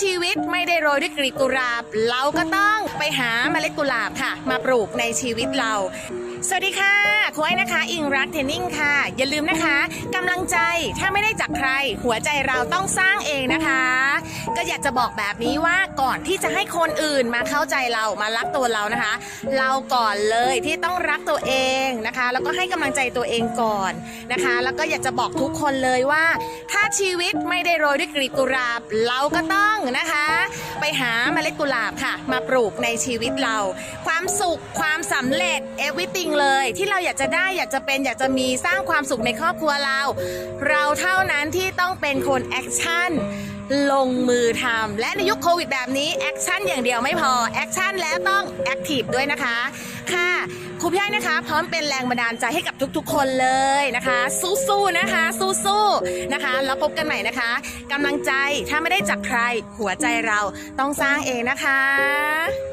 ชีวิตไม่ได้โรยด้วยกลีบกุหลาบ เราก็ต้องไปหาเมล็ดกุหลาบค่ะ มาปลูกในชีวิตเรา สวัสดีค่ะครูไอ้นะคะ อิงรักเทนนิ่งค่ะ อย่าลืมนะคะกำลังใจถ้าไม่ได้จากใคร หัวใจเราต้องสร้างเองนะคะ ก็อยากจะบอกแบบนี้ว่าก่อนที่จะให้คนอื่นมาเข้าใจเรามารักตัวเรานะคะ เราก่อนเลยที่ต้องรักตัวเอง แล้วก็ให้กำลังใจตัวเองก่อนนะคะ แล้วก็อยากจะบอกทุกคนเลยว่า ถ้าชีวิตไม่ได้โรยด้วยกลีบกุหลาบ เราก็ต้องนะคะ ไปหาเมล็ดกุหลาบค่ะ มาปลูกในชีวิตเรา ความสุขความสำเร็จ everything เลยที่เราอยากจะได้อยากจะเป็นอยากจะมีสร้างความสุขในครอบครัวเรา เราเท่านั้นที่ต้องเป็นคนแอคชั่นลงมือทำและในยุคโควิดแบบนี้แอคชั่นอย่างเดียวไม่พอแอคชั่นแล้วต้องแอคทีฟด้วยนะคะ ค่ะครูพี่ไอ้นะคะ พร้อมเป็นแรงบันดาลใจให้กับทุกๆ คนเลยนะคะ สู้ๆนะคะ สู้ๆนะคะ แล้วพบกันใหม่นะคะกำลังใจถ้าไม่ได้จากใครหัวใจเราต้องสร้างเองนะคะ